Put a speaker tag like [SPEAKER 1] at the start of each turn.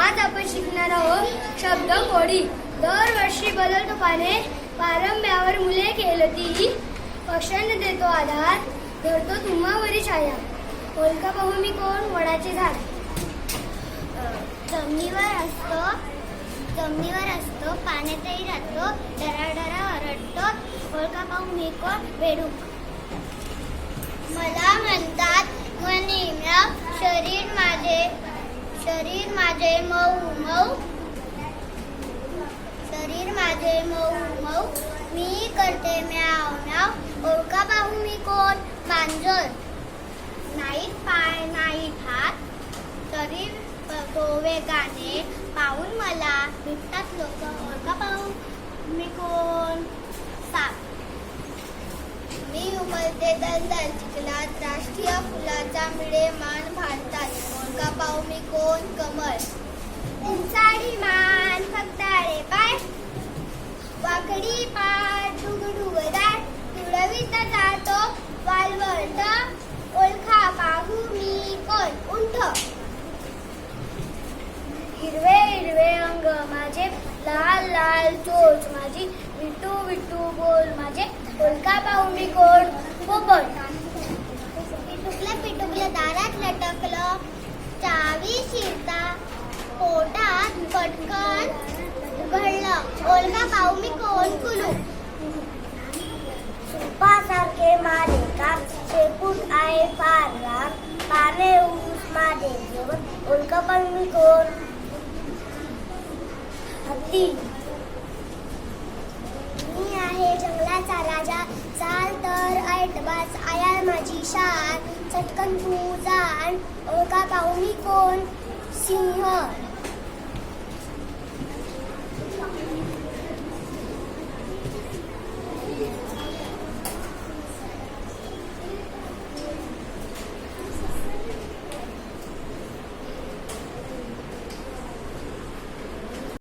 [SPEAKER 1] आज आपण शिकणार आहोत शब्द कोडी. दरवर्षी बदल पाने पारंब्यावर मुले केलती पक्ष्यांना देतो आधार धरतो तुम्हावरी छाया. होलका पाहू मी कोण? वडाचे झाड.
[SPEAKER 2] जमिनीवर असतो जमिनीवर असतो पाण्यातही राहतो डराडरा ओरडतो. ओळखा पाहू मी कोण? बेडूक मला म्हणतात मनीम्याव शरीर माझे शरीर माझे मऊ मऊ. शरीर माझे मऊ मऊ. मी करते म्याव म्याव. ओळखा पाहू मी कोण? मांजर. नाहीत पाय नाही हात. शरीर तो वेगाने पाहून मला भेटतात लोक. ओळखा पाहू मी कोण? साप मी उमलते दलदलची फुलाचा मिळे मान भारतात ओळखा पाऊ मी कोण? कमळ. उंचाडी मान फक्त फक्ताळे पाय वाकडी पाय डुगडुगदार तुळवीत जातो वालवंट ओळखा पाहू मी कोण? उंठ.
[SPEAKER 1] हिरवे हिरवे अंग माझे. लाल लाल चोच माझी. विटू विटू बोल माझे. ओळखा पाहू मी कोण? पोपट
[SPEAKER 2] लटकलं. चावी शिरता पोटात पटकन उघडलं. ओळखा पाहू मी कोण कुलू
[SPEAKER 1] सुपासारखे माझे काम शेपूट आहे फार राग. पाने ऊस माझे जेवण ओलका पण मी कोण? हत्ती.
[SPEAKER 2] मी आहे जंगलाचा राजा. चाल तर ऐट बस आया माझी शान. सटकन तुझा ओळखा पाहुणी कोण. सिंह.